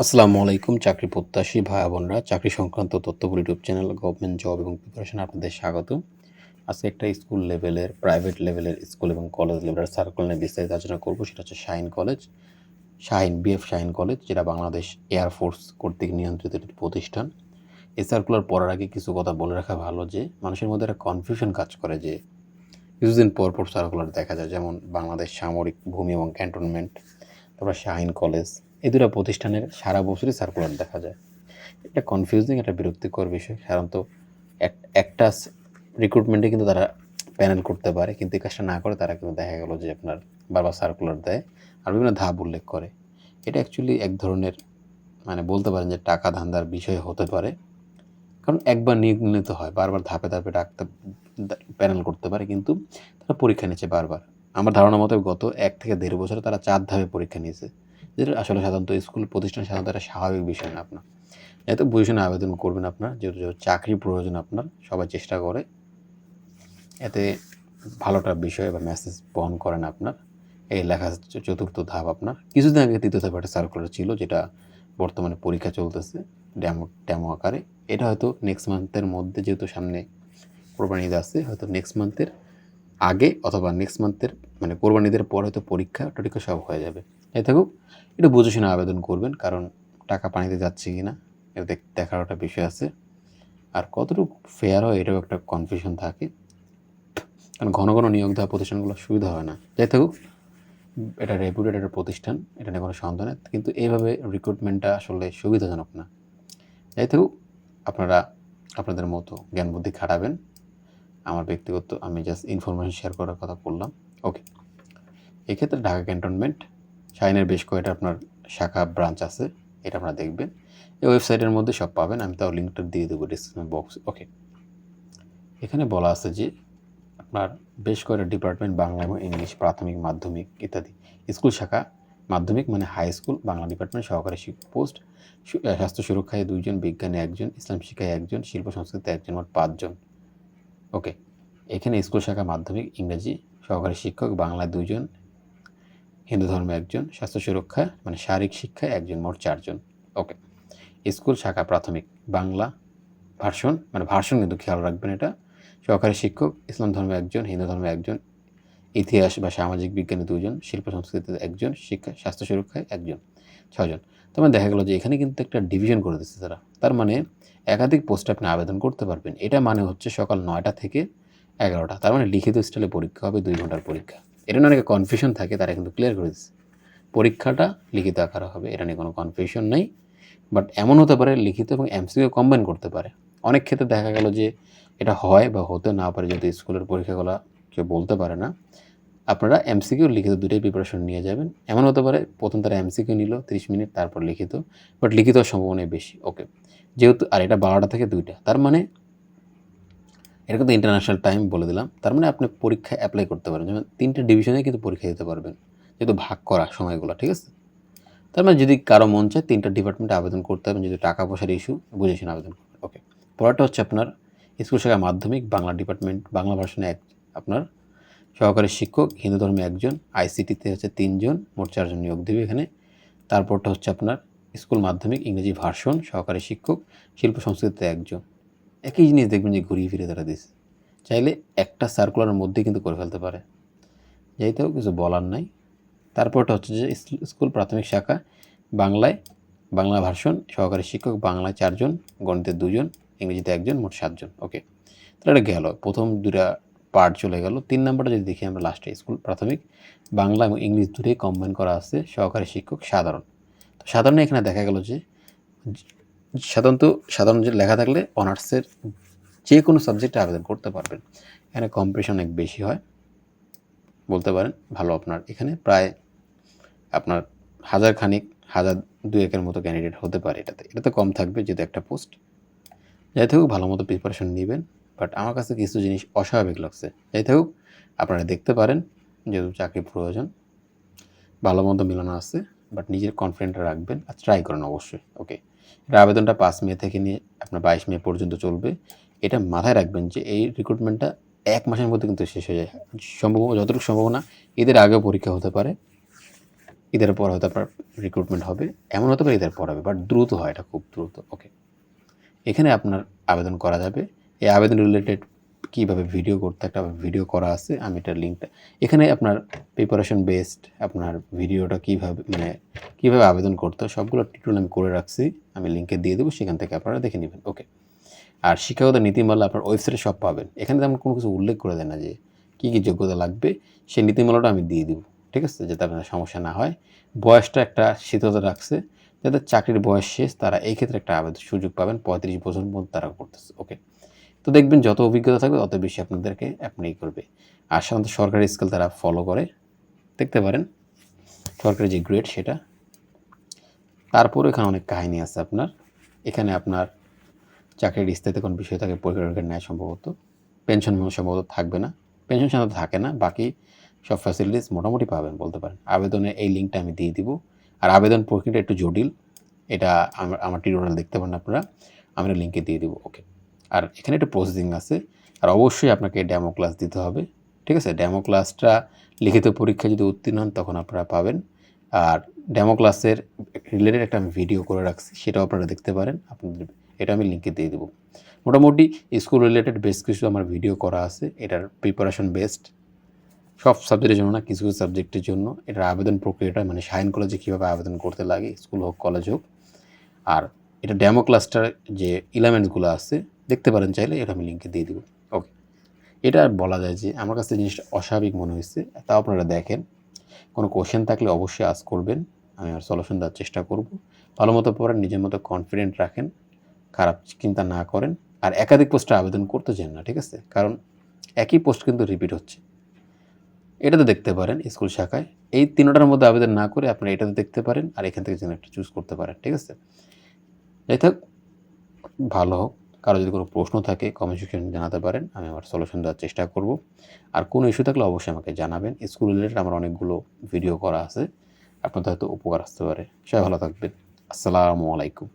আসসালামু আলাইকুম, চাকরি প্রত্যাশী ভাই বোনরা। চাকরি সংক্রান্ত তথ্যগুলো ইউটিউব চ্যানেল গভর্নমেন্ট জব এবং প্রিপারেশন আপনাদের স্বাগত। আজকে একটা স্কুল লেভেলের প্রাইভেট লেভেলের স্কুল এবং কলেজ লেভেলের সার্কেল নিয়ে বিস্তারিত আলোচনা করব। সেটা হচ্ছে Shaheen college Shaheen BF Shaheen college যেটা বাংলাদেশ এয়ারফোর্স কর্তৃক নিয়ন্ত্রিত একটি প্রতিষ্ঠান। এই সার্কুলার পড়ার আগে কিছু কথা বলে রাখা ভালো যে, মানুষের মধ্যে একটা কনফিউশন কাজ করে যে, কিছুদিন পর পর সার্কুলার দেখা যায়। যেমন বাংলাদেশ সামরিক ভূমি এবং ক্যান্টনমেন্ট তারপর শাহিন কলেজ এই দুটা প্রতিষ্ঠানের সারা বছরই সার্কুলার দেখা যায়। এটা কনফিউজিং একটা বিরক্তিকর বিষয়। সাধারণত এক- একটা রিক্রুটমেন্টে কিন্তু তারা প্যানেল করতে পারে, কিন্তু এই কাজটা না করে তারা কিন্তু দেখা গেল যে আপনার বারবার সার্কুলার দেয় আর বিভিন্ন ধাপ উল্লেখ করে। এটা অ্যাকচুয়ালি এক ধরনের মানে বলতে পারেন যে টাকা ধান্দার বিষয় হতে পারে। কারণ একবার নিয়োগ নিলে তো হয়, বারবার ধাপে ধাপে ডাকতে প্যানেল করতে পারে, কিন্তু তারা পরীক্ষা নিচ্ছে বারবার। আমার ধারণা মতো গত এক থেকে দেড় বছরে তারা চার ধাপে পরীক্ষা নিয়েছে। যেটা আসলে সাধারণত স্কুল প্রতিষ্ঠান সাধারণত একটা স্বাভাবিক বিষয় না আপনার। যেহেতু পজিশনে আবেদন করবেন আপনার, যেহেতু চাকরির প্রয়োজন আপনার, সবাই চেষ্টা করে এতে ভালোটা বিষয় বা মেসেজ বহন করেন আপনার। এই লেখা চতুর্থ ধাপ আপনার। কিছুদিন আগে তৃতীয় ধাপ একটা সার্কুলার ছিল, যেটা বর্তমানে পরীক্ষা চলতেছে ড্যামো ড্যামো আকারে। এটা হয়তো নেক্সট মান্থের মধ্যে যেহেতু সামনে কোরবানি আছে, হয়তো নেক্সট মান্থের আগে অথবা নেক্সট মান্থের মানে কোরবানি ঈদের পর হয়তো পরীক্ষা টরীক্ষা সব হয়ে যাবে। এই থাকুক, একটু বুঝে শুনে আবেদন করবেন, কারণ টাকা পানিতে যাচ্ছে কি না এটা দেখ- দেখার একটা বিষয় আছে। আর কতটুকু ফেয়ার হয়, এটাও একটা কনফিউশন থাকে। কারণ ঘন ঘন নিয়োগ দেওয়া প্রতিষ্ঠানগুলো সুবিধা হয় না। যাই থাকুক, এটা রেপুটেড একটা প্রতিষ্ঠান, এটা নিয়ে কোনো সন্দেহ নেই, কিন্তু এইভাবে রিক্রুটমেন্টটা আসলে সুবিধাজনক না। যাই থাকুক, আপনারা আপনাদের মতো জ্ঞান বুদ্ধি খাটাবেন। আমার ব্যক্তিগত, আমি জাস্ট ইনফরমেশন শেয়ার করার কথা বললাম। ওকে এক্ষেত্রে ঢাকা ক্যান্টনমেন্ট শাইনের বেশ কয়েকটা আপনার শাখা ব্রাঞ্চ আছে, এটা আপনারা দেখবেন। এই ওয়েবসাইটের মধ্যে সব পাবেন, আমি তাও লিঙ্কটা দিয়ে দেবো ডিসক্রিপশন বক্স ওকে এখানে বলা আছে যে, আপনার বেশ কয়েকটা ডিপার্টমেন্ট বাংলা এবং ইংলিশ, প্রাথমিক, মাধ্যমিক ইত্যাদি। স্কুল শাখা, মাধ্যমিক মানে হাই স্কুল বাংলা ডিপার্টমেন্ট সহকারী শিক্ষক পোস্ট স্বাস্থ্য সুরক্ষায় দুইজন, বিজ্ঞানে একজন, ইসলাম শিক্ষায় একজন, শিল্প সংস্কৃতিতে একজন মোট পাঁচজন। ওকে এখানে স্কুল শাখা, মাধ্যমিক, ইংরেজি, সহকারী শিক্ষক, বাংলায় দুইজন হিন্দু ধর্মে একজন, স্বাস্থ্য সুরক্ষা মানে শারীরিক শিক্ষায় একজন মোট চারজন। ওকে। স্কুল, শাখা, প্রাথমিক, বাংলা ভার্সন মানে ভার্সন কিন্তু খেয়াল রাখবেন এটা। সহকারী শিক্ষক, ইসলাম ধর্মে একজন, হিন্দু ধর্মে একজন, ইতিহাস বা সামাজিক বিজ্ঞানে দুজন, শিল্প সংস্কৃতিতে একজন, শিক্ষা, স্বাস্থ্য সুরক্ষায় একজন, ছজন। তার মানে দেখা গেলো যে এখানে কিন্তু একটা ডিভিশন করে দিচ্ছে তারা। তার মানে একাধিক পোস্টে আপনি আবেদন করতে পারবেন। এটা মানে হচ্ছে সকাল নয়টা থেকে এগারোটা। তার মানে লিখিত স্টাইলে পরীক্ষা হবে দুই ঘণ্টার পরীক্ষা। এটা নিয়ে অনেকে কনফিউশন থাকে, তারা কিন্তু ক্লিয়ার করে দিচ্ছে। পরীক্ষাটা লিখিত আকারে হবে, এটা নিয়ে কোনো কনফিউশন নেই। বাট এমন হতে পারে, লিখিত এবং এমসিকিউ কম্বাইন করতে পারে। অনেক ক্ষেত্রে দেখা গেল যে এটা হয় বা হতে না পারে যদি স্কুলের পরীক্ষাগুলো কেউ বলতে পারে না। আপনারা এমসিকিউ লিখিত দুটোই প্রিপারেশন নিয়ে যাবেন। এমন হতে পারে, প্রথম তারা এমসিকিউ নিল, তিরিশ মিনিট, তারপর লিখিত বাট লিখিত সম্ভাবনাই বেশি। ওকে যেহেতু, আর এটা বারোটা থেকে দুইটা, তার মানে এটা কিন্তু ইন্টারন্যাশনাল টাইম বলে দিলাম। তার মানে আপনি পরীক্ষা অ্যাপ্লাই করতে পারেন যেমন তিনটে ডিভিশনে কিন্তু পরীক্ষা দিতে পারবেন। যেহেতু ভাগ করা সময়গুলো, ঠিক আছে? তার মানে যদি কারও মন চায় তিনটা ডিপার্টমেন্টে আবেদন করতে হবে যদি টাকা পয়সার ইস্যু বুঝে শুনে আবেদন করবেন ওকে পরেরটা হচ্ছে আপনার স্কুল শাখা মাধ্যমিক, বাংলা ডিপার্টমেন্ট বাংলা ভাষণে এক, আপনার সহকারী শিক্ষক, হিন্দু ধর্মে একজন আইসিটিতে হচ্ছে তিনজন, মোট চারজন নিয়োগ দেবে এখানে। তারপরটা হচ্ছে আপনার স্কুল মাধ্যমিক, ইংরেজি ভার্সন সহকারী শিক্ষক, শিল্প সংস্কৃতিতে একজন। একই জিনিস দেখবেন যে ঘুরিয়ে ফিরে তারা দিছে। চাইলে একটা সার্কুলারের মধ্যে কিন্তু করে ফেলতে পারে। যাইতে হোক, কিছু বলার নাই। তারপরটা হচ্ছে যে স্কুল- স্কুল প্রাথমিক শাখা, বাংলায় বাংলা ভার্সন, সহকারী শিক্ষক, বাংলায় চারজন গণিতে দুজন, ইংরেজিতে একজন, মোট সাতজন। ওকে, তাহলে এটা গেল। প্রথম দুটা পার্ট চলে গেল। তিন নম্বরটা যদি দেখি আমরা লাস্টে স্কুল প্রাথমিক, বাংলা এবং ইংলিশ দুটোই কম্বাইন করা আছে, সহকারী শিক্ষক, সাধারণ। তো সাধারণ এখানে দেখা গেল যে সাধারণত সাধারণ যে লেখা থাকলে অনার্সের যে কোনো সাবজেক্টে আবেদন করতে পারবেন। এখানে কম্পিটিশন অনেক বেশি হয়। বলতে পারেন ভালো আপনার এখানে প্রায় আপনার হাজার খানিক, হাজার দুয়েকের মতো ক্যান্ডিডেট হতে পারে এটাতে। এটাতে কম থাকবে যেহেতু একটা পোস্ট যাই থাকুক, ভালো মতো প্রিপারেশন নেবেন। বাট আমার কাছে কিছু জিনিস অস্বাভাবিক লাগছে। যাই থাকুক, আপনারা দেখতে পারেন যেহেতু চাকরি প্রয়োজন। ভালো মতো মিলানো আছে বাট নিজের কনফিডেন্টটা রাখবেন আর ট্রাই করেন অবশ্যই। ওকে এটা আবেদনটা পাঁচ মে থেকে নিয়ে আপনার বাইশ মে পর্যন্ত চলবে। এটা মাথায় রাখবেন যে এই রিক্রুটমেন্টটা এক মাসের মধ্যে কিন্তু শেষ হয়ে যায়। সম্ভব যতটুকু সম্ভাবনা, এদের আগেও পরীক্ষা হতে পারে ঈদের পর হয়তো আপনার রিক্রুটমেন্ট হবে, এমন হতে পারে ঈদের পর হবে বাট দ্রুত হয় এটা খুব দ্রুত ওকে এখানে আপনার আবেদন করা যাবে। এই আবেদন রিলেটেড কীভাবে ভিডিও করতে একটা ভিডিও করা আছে, আমি এটা লিঙ্কটা এখানে আপনার প্রিপারেশন বেসড আপনার ভিডিওটা কীভাবে মানে কীভাবে আবেদন করতে সবগুলো টিউটোরিয়াল আমি করে রাখছি, আমি লিঙ্কে দিয়ে দেবো, সেখান থেকে আপনারা দেখে নেবেন ওকে আর শিক্ষাগত নীতিমালা আপনার ওয়েবসাইটে সব পাবেন। এখানে তেমন কোনো কিছু উল্লেখ করে দেয় না যে কী কী যোগ্যতা লাগবে, সেই নীতিমালাটা আমি দিয়ে দিব, ঠিক আছে? যাতে আপনার সমস্যা না হয়। বয়সটা একটা শীতলতা রাখছে যাদের চাকরির বয়স শেষ, তারা এই ক্ষেত্রে একটা আবেদন সুযোগ পাবেন, পঁয়ত্রিশ বছর পর্যন্ত তারা করতেছে ওকে তো দেখবেন যত অভিজ্ঞতা থাকবে, তত বেশি আপনাদেরকে অ্যাপ্লাই করবে। আর সাধারণত সরকারি স্কেল তারা ফলো করে। দেখতে পারেন, সরকারি যে গ্রেড সেটা। তারপরে এখানে অনেক কাহিনী আছে আপনার। এখানে আপনার চাকরির স্থায়িত্ব কোনো বিষয় থাকে পরিবারের নেয় সম্ভবত। পেনশন সম্ভবত থাকবে না। পেনশন সাধারণত থাকে না, বাকি সব ফ্যাসিলিটিস মোটামুটি পাবেন বলতে পারেন। আবেদনের এই লিঙ্কটা আমি দিয়ে দিব। আর আবেদন প্রক্রিয়াটা একটু জটিল। এটা আমার আমার টিউটোরিয়াল দেখতে পারেন আপনারা। আমি লিঙ্কে দিয়ে দিব। ওকে আর এখানে একটা প্রসেসিং আছে। আর অবশ্যই আপনাকে ডেমো ক্লাস দিতে হবে। ঠিক আছে? ড্যামো ক্লাসটা লিখিত পরীক্ষা যদি উত্তীর্ণ হন, তখন আপনারা পাবেন। আর ডেমো ক্লাসের রিলেটেড একটা আমি ভিডিও করে রাখছি, সেটাও আপনারা দেখতে পারেন। আপনাদের এটা আমি লিঙ্কে দিয়ে দেবো। মোটামুটি স্কুল রিলেটেড বেশ কিছু আমার ভিডিও করা আছে। এটার প্রিপারেশন বেসড সব সাবজেক্টের জন্য না, কিছু কিছু সাবজেক্টের জন্য এটার আবেদন প্রক্রিয়াটা মানে সাইন কলেজে কীভাবে আবেদন করতে লাগে স্কুল হোক কলেজ হোক। আর এটা ডেমো ক্লাসটার যে এলিমেন্টসগুলো আছে দেখতে পারেন চাইলে এটা আমি লিঙ্কে দিয়ে দিব। ওকে এটা বলা যায় যে আমার কাছে জিনিসটা অস্বাভাবিক মনে হয়েছে তাও আপনারা দেখেন। কোনো কোশ্চেন থাকলে অবশ্যই আজ করবেন আমি আর সলিউশন দেওয়ার চেষ্টা করব। ভালো মতো পড়েন নিজের মতো কনফিডেন্ট রাখেন খারাপ চিন্তা না করেন আর একাধিক পোস্টে আবেদন করতে চান না ঠিক আছে? কারণ একই পোস্ট কিন্তু রিপিট হচ্ছে। এটাতে দেখতে পারেন স্কুল শাখায় এই তিনটার মধ্যে আবেদন না করে আপনি এটাতে দেখতে পারেন আর এখান থেকে যেন একটা চুজ করতে পারেন ঠিক আছে? যাই থাক ভালো হোক। কারও যদি কোনো প্রশ্ন থাকে কমেন্ট সেকশনে জানাতে পারেন, আমি আমার সলিউশন দেওয়ার চেষ্টা করব। আর কোনো ইস্যু থাকলে অবশ্যই আমাকে জানাবেন। স্কুল রিলেটেড আমার অনেকগুলো ভিডিও করা আছে। আপনাদের হয়তো উপকার আসতে পারে। সবাই ভালো থাকবেন। আসসালামু আলাইকুম।